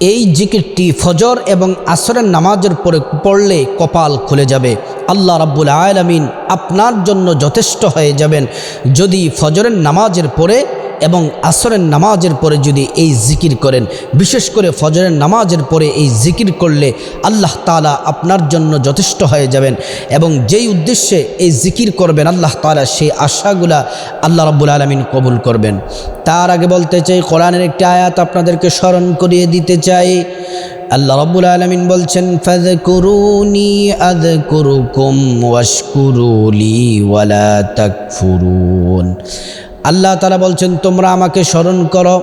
এই জিকিরটি ফজর এবং আসরের নামাজের পরে পড়লে কপাল খুলে যাবে। আল্লাহ রাব্বুল আলামিন আপনার জন্য যথেষ্ট হয়ে যাবেন। যদি ফজরের নামাজের পরে এবং আসরের নামাজের পরে যদি এই জিকির করেন, বিশেষ করে ফজরের নামাজের পরে এই জিকির করলে আল্লাহ তালা আপনার জন্য যথেষ্ট হয়ে যাবেন এবং যেই উদ্দেশ্যে এই জিকির করবেন আল্লাহ তালা সেই আশাগুলা আল্লাহ রাব্বুল আলমিন কবুল করবেন। তার আগে বলতে চাই, কোরআনের একটি আয়াত আপনাদেরকে স্মরণ করিয়ে দিতে চাই। আল্লাহ রব্বুল আলমিন বলছেন, ফাযকুরুনি আযকুরুকুম ওয়াশকুরুলি ওয়ালা তাকফুরুন। আল্লাহ তালা বলছেন, তোমরা আমাকে স্মরণ করো।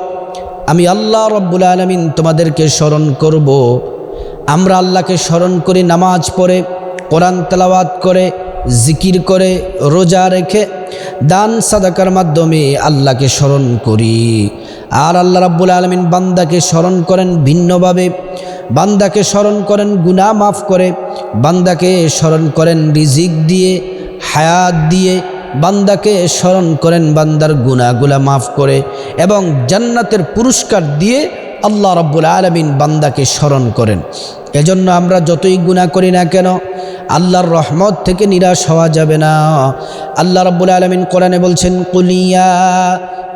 আমি আল্লাহ রব্বুল আলমিন তোমাদেরকে স্মরণ করব। আমরা আল্লাহকে স্মরণ করি নামাজ পড়ে, কোরআন তেলাওয়াত করে, জিকির করে, রোজা রেখে, দান, সাদাকার মাধ্যমে আল্লাহকে স্মরণ করি। আর আল্লাহ রাব্বুল আলমিন বান্দাকে স্মরণ করেন ভিন্নভাবে। বান্দাকে স্মরণ করেন গুনাহ মাফ করে। বান্দাকে স্মরণ করেন রিজিক দিয়ে, হায়াত দিয়ে বান্দাকে স্মরণ করেন, বান্দার গুণাগুলা মাফ করে এবং জান্নাতের পুরস্কার দিয়ে আল্লাহ রব্বুল আলমিন বান্দাকে স্মরণ করেন। এজন্য আমরা যতই গুণা করি না কেন, আল্লাহর রহমত থেকে নিরাশ হওয়া যাবে না। আল্লাহ রব্বুল আলমিন কোরআনে বলছেন কুলিয়া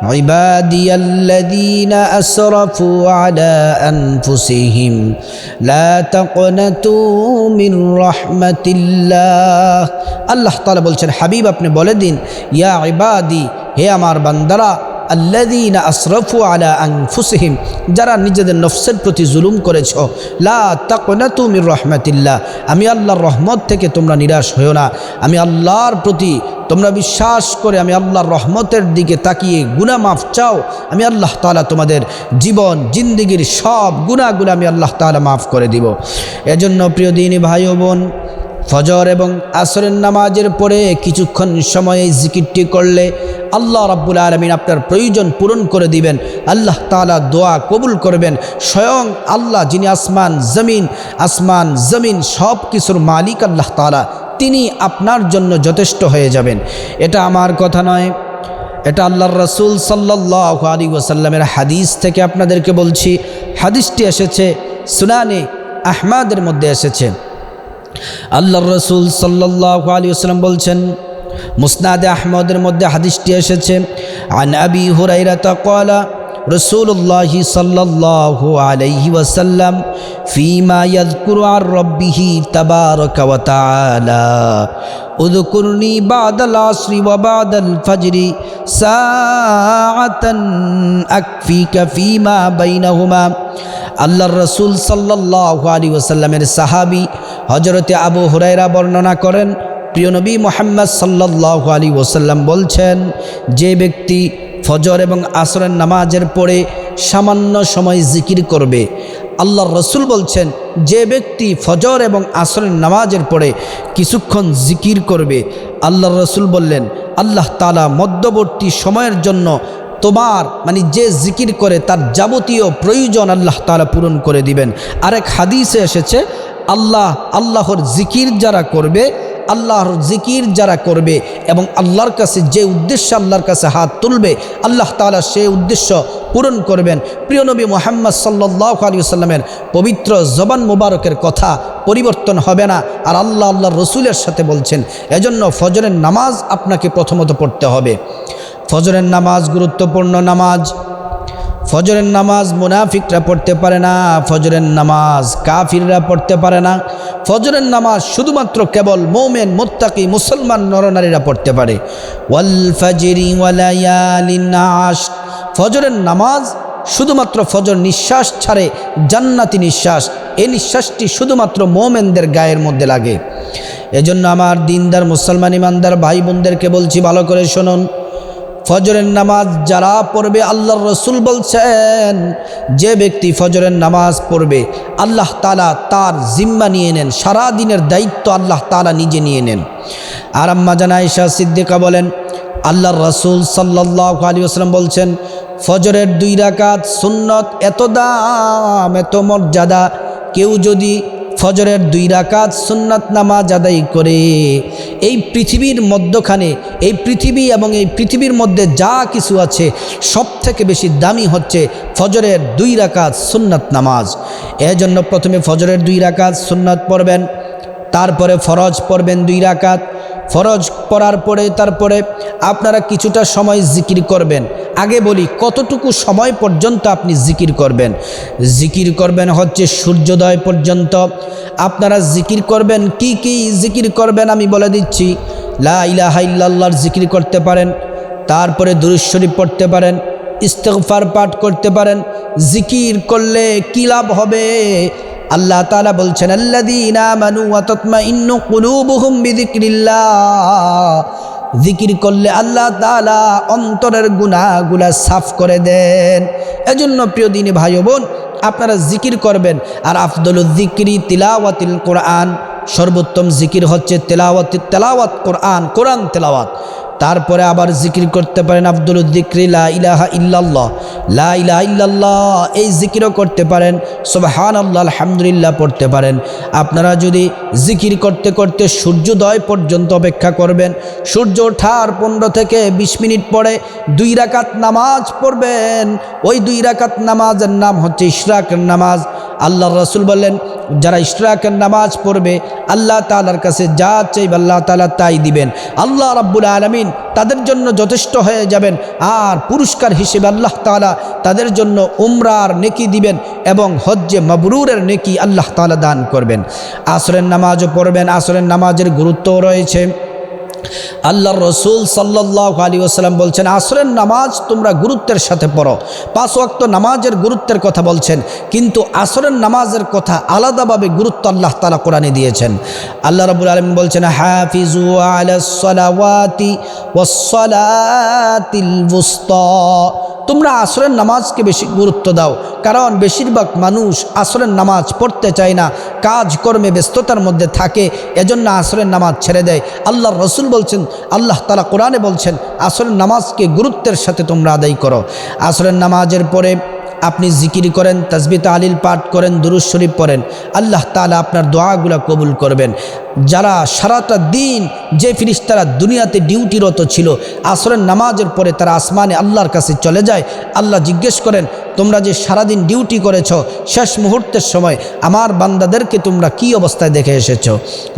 عبادي الذين أسرفوا على أنفسهم لا تقنطوا من رحمة الله আল্লাহ তাআলা বলছেন হাবিব আপনি বলে দিন ইয়া ইবাদি হে আমার বান্দারা আল্লাদিনা আশরফু আলা আনফুসিহিম যারা নিজেদের নফসের প্রতি জুলুম করেছ লা তাকনাতু মির রহমাতিল্লাহ আমি আল্লাহর রহমত থেকে তোমরা নিরাশ হয়েও না আমি আল্লাহর প্রতি তোমরা বিশ্বাস করে আমি আল্লাহর রহমতের দিকে তাকিয়ে গুনাহ মাফ চাও, আমি আল্লাহ তাআলা তোমাদের জীবন, জিন্দিগির সব গুণাগুলো আমি আল্লাহ তাআলা মাফ করে দিব। এজন্য প্রিয় দিনী ভাই বোন, ফজর এবং আসরের নামাজের পরে কিছুক্ষণ সময়ে জিকিরটি করলে আল্লাহ রাব্বুল আলমিন আপনার প্রয়োজন পূরণ করে দিবেন। আল্লাহ তালা দোয়া কবুল করবেন। স্বয়ং আল্লাহ যিনি আসমান, জমিন আসমান, জমিন সব কিছুর মালিক আল্লাহ তালা তিনি আপনার জন্য যথেষ্ট হয়ে যাবেন। এটা আমার কথা নয়। এটা আল্লাহর রসুল সাল্লাহ আলী ওসাল্লামের হাদিস থেকে আপনাদেরকে বলছি। হাদিসটি এসেছে, সুনানে আহমাদের মধ্যে এসেছে। আল্লাহর রসুল সাল্লাহ আলী আসসালাম বলছেন, মুসনাদে আহমদের মধ্যে হাদিসটি এসেছে, আন আবি হুরাইরাতা কলা রসুল্লাহি সাল্লাহ আলহি ওয়াসাল্লাম ফিমা ইয়াদকুরু আর রব্বিহি তাবারাকা ওয়া তাআলা। উযকুরনি বাদাল আসরি ওয়া বাদাল ফজরি সাআতান আকফিকা ফিমা বাইনাহুমা। আল্লাহর রসুল সাল্লাহ আলী ওসাল্লামের সাহাবি হজরতে আবু হুরাইরা বর্ণনা করেন, প্রিয় নবী মোহাম্মদ সাল্লাহ আলী ওসাল্লাম বলছেন, যে ব্যক্তি ফজর এবং আসরের নামাজের পরে সামান্য সময় জিকির করবে। আল্লাহর রসুল বলছেন, যে ব্যক্তি ফজর এবং আসরের নামাজের পরে কিছুক্ষণ জিকির করবে আল্লাহর রসুল বললেন, আল্লাহ তালা মধ্যবর্তী সময়ের জন্য তোমার মানে যে জিকির করে তার যাবতীয় প্রয়োজন আল্লাহ তালা পূরণ করে দিবেন। আরেক হাদিসে এসেছে, আল্লাহ, আল্লাহর জিকির যারা করবে আল্লাহর জিকির যারা করবে এবং আল্লাহর কাছে যে উদ্দেশ্যে আল্লাহর কাছে হাত তুলবে, আল্লাহ তালা সেই উদ্দেশ্য পূরণ করবেন। প্রিয় নবী মোহাম্মদ সাল্লাহ আলী সাল্লামের পবিত্র জবান মুবারকের কথা পরিবর্তন হবে না। আর আল্লাহ আল্লাহ রসুলের সাথে বলছেন, এজন্য ফজরের নামাজ আপনাকে প্রথমত পড়তে হবে। ফজরের নামাজ গুরুত্বপূর্ণ নামাজ। ফজরের নামাজ মুনাফিকরা পড়তে পারে না, ফজরের নামাজ কাফিররা পড়তে পারে না। ফজরের নামাজ শুধুমাত্র কেবল মৌমেন, মোত্তাকি, মুসলমান নরনারীরা পড়তে পারে। ওয়াল ফজরের নামাজ শুধুমাত্র ফজর নিঃশ্বাস ছাড়ে, জান্নাতি নিঃশ্বাস। এই নিঃশ্বাসটি শুধুমাত্র মোমেনদের গায়ের মধ্যে লাগে। এজন্য আমার দিনদার, মুসলমান ইমানদার ভাই বোনদেরকে বলছি, ভালো করে শুনুন। ফজরের নামাজ যারা পড়বে, আল্লাহর রসুল বলছেন, যে ব্যক্তি ফজরের নামাজ পড়বে, আল্লাহ তালা তার জিম্মা নিয়ে নেন, সারা দিনের দায়িত্ব আল্লাহ তালা নিজে নিয়ে নেন। আর আম্মা জানা ইশা সিদ্দিকা বলেন, আল্লাহর রসুল সাল্লাহ আলী আসলাম বলছেন, ফজরের দুই রাকাত সুন্নত এত দাম, এত মর্যাদা, কেউ যদি ফজরের দুই রাকাত সুন্নাত নামাজ আদায় করে এই পৃথিবীর মধ্যখানে, এই পৃথিবী এবং এই পৃথিবীর মধ্যে যা কিছু আছে সব থেকে বেশি দামি হচ্ছে ফজরের দুই রাকাত সুন্নাত নামাজ। এজন্য প্রথমে ফজরের দুই রাকাত সুন্নাত পড়বেন, তারপরে ফরজ পড়বেন দুই রাকাত। ফরজ পড়ার পরে, তারপরে আপনারা কিছুটা সময় জিকির করবেন। আগে বলি, কতটুকু সময় পর্যন্ত আপনি জিকির করবেন? জিকির করবেন হচ্ছে সূর্যোদয় পর্যন্ত। আপনারা জিকির করবেন, কি কি জিকির করবেন আমি বলে দিচ্ছি। লা ইলাহা ইল্লাল্লাহর জিকির করতে পারেন, তারপরে দুরুদ শরীফ পড়তে পারেন, ইস্তেগফার পাঠ করতে পারেন। জিকির করলে কী লাভ হবে? আল্লাহ তাআলা বলছেন, আল্লাযীনা জিকির করলে আল্লাহ তালা অন্তরের গুণাগুলা সাফ করে দেন। এজন্য প্রিয় দিনী ভাই বোন, আপনারা জিকির করবেন। আর আফদল জিকিরি তিলাওয়াতিল কোরআন, সর্বোত্তম জিকির হচ্ছে তেলাওয়াত তেলাওয়াত কোরআন কোরআন তেলাওয়াত। তারপরে আবার জিকির করতে পারেন আব্দুল দিক্রি লা ইলাহা ইল্লাল্লাহ। লা ইলাহা ইল্লাল্লাহ, এই জিকিরও করতে পারেন। সুবহান আল্লাহ আলহামদুলিল্লাহ পড়তে পারেন। আপনারা যদি জিকির করতে করতে সূর্যোদয় পর্যন্ত অপেক্ষা করবেন, সূর্য ওঠার পনেরো থেকে বিশ মিনিট পরে দুই রাকাত নামাজ পড়বেন। ওই দুই রাকাত নামাজের নাম হচ্ছে ইশরাকের নামাজ। আল্লাহ রসুল বললেন, যারা ইশরাকের নামাজ পড়বে, আল্লাহ তালার কাছে যা চাইবে আল্লাহ তালা তাই দিবেন। আল্লাহ রাব্বুল আলমিন তাদের জন্য যথেষ্ট হয়ে যাবেন আর পুরস্কার হিসেবে আল্লাহ তালা তাদের জন্য উমরার নেকি দিবেন এবং হজ্জে মবরুরের নেকি আল্লাহ তালা দান করবেন। আসরের নামাজও পড়বেন, আসরের নামাজের গুরুত্বও রয়েছে। আল্লাহ রসুল সাল্লাহ আলী ওসালাম বলছেন, আসরের নামাজ তোমরা গুরুত্বের সাথে পড়ো। পাঁচ ওয়াক্ত নামাজের গুরুত্বের কথা বলছেন, কিন্তু আসরের নামাজের কথা আলাদাভাবে গুরুত্ব আল্লাহ তালা কোরআনে দিয়েছেন। আল্লাহ রবুল আলম বলছেন, হাফিজু ওয়াসলাতিল বুস্তা তোমরা আসরের নামাজকে বেশি গুরুত্ব দাও, কারণ বেশিরভাগ মানুষ আসরের নামাজ পড়তে চায় না, কাজ কর্মে ব্যস্ততার মধ্যে থাকে, এজন্য আসরের নামাজ ছেড়ে দেয়। আল্লাহ রসুল বলছেন, আল্লাহ তালা কোরআনে বলছেন, আসরের নামাজকে গুরুত্বের সাথে তোমরা আদায় করো। আসরের নামাজের পরে আপনি জিকির করেন তসবিত আলিল পাঠ করেন দুরুজ শরীফ পড়েন, আল্লাহ তালা আপনার দোয়াগুলো কবুল করবেন। যারা সারাটা দিন যে ফিরিস্তারা দুনিয়াতে ডিউটিরত ছিল, আসরের নামাজের পরে তারা আসমানে আল্লাহর কাছে চলে যায়, আল্লাহ জিজ্ঞেস করেন, তোমরা যে সারাদিন ডিউটি করেছ, শেষ মুহূর্তের সময় আমার বান্দাদেরকে তোমরা কি অবস্থায় দেখে এসেছ?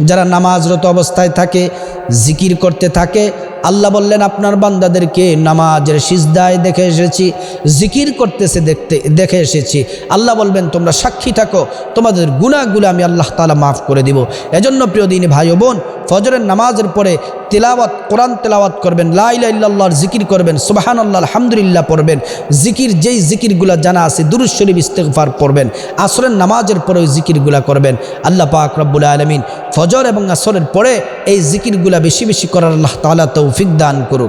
যারা নামাজরত অবস্থায় থাকে জিকির করতে থাকে। আল্লাহ বললেন, আপনার বান্দাদেরকে নামাজের সিজদায় দেখে এসেছি, জিকির করতেছে দেখতে, দেখে এসেছি। আল্লাহ বলবেন, তোমরা সাক্ষী থাকো, তোমাদের গুণাগুলো আমি আল্লাহ তালা মাফ করে দিব। এজন্য প্রিয় দিন ভাই বোন ফজরের নামাজের পরে তেলাওয়াত, কোরআন তেলাওয়াত করবেন লাইল্লাহর জিকির করবেন সুবাহান আল্লাহ আলহামদুলিল্লাহ পড়বেন, জিকির, যেই জিকিরগুলা জানা আছে দুরুজ শরীফ ইস্তেকফার পড়বেন, আসরের নামাজের পরে ওই জিকিরগুলা করবেন। আল্লাহ পাক রব্বুল আলমিন ফজর এবং আসরের পরে এই জিকিরগুলা বেশি বেশি করার আল্লাহ তালা তৌফিক দান করুক।